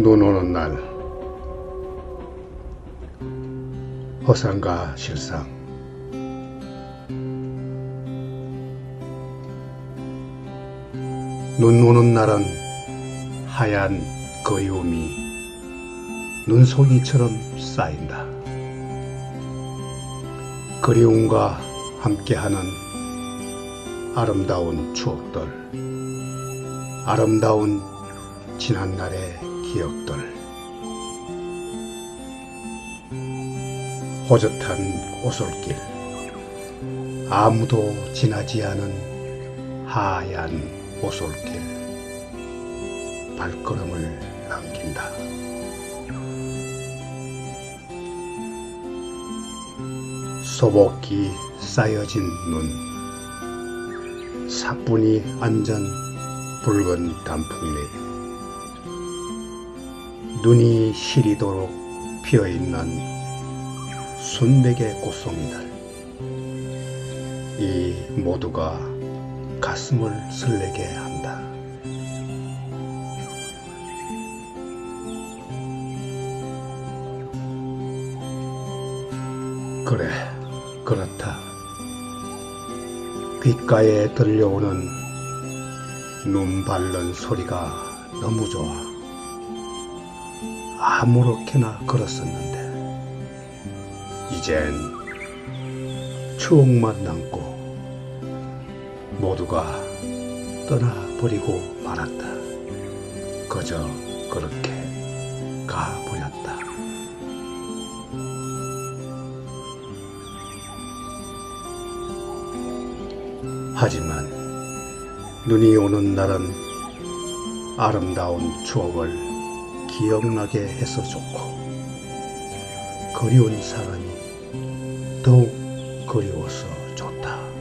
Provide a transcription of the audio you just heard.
눈 오는 날 허상과 실상 눈 오는 날은 하얀 그리움이 눈송이처럼 쌓인다. 그리움과 함께하는 아름다운 추억들, 아름다운 지난날의 기억들, 호젓한 오솔길, 아무도 지나지 않은 하얀 오솔길, 발걸음을 남긴다. 소복히 쌓여진 눈, 사뿐히 앉은 붉은 단풍잎, 눈이 시리도록 피어있는 순백의 꽃송이들, 이 모두가 가슴을 설레게 한다. 그래, 그렇다. 귓가에 들려오는 눈 밟는 소리가 너무 좋아. 아무렇게나 걸었었는데, 이젠 추억만 남고 모두가 떠나버리고 말았다. 그저 그렇게 가버렸다. 하지만 눈이 오는 날은 아름다운 추억을 기억나게 해서 좋고 그리운 사람이 더욱 그리워서 좋다.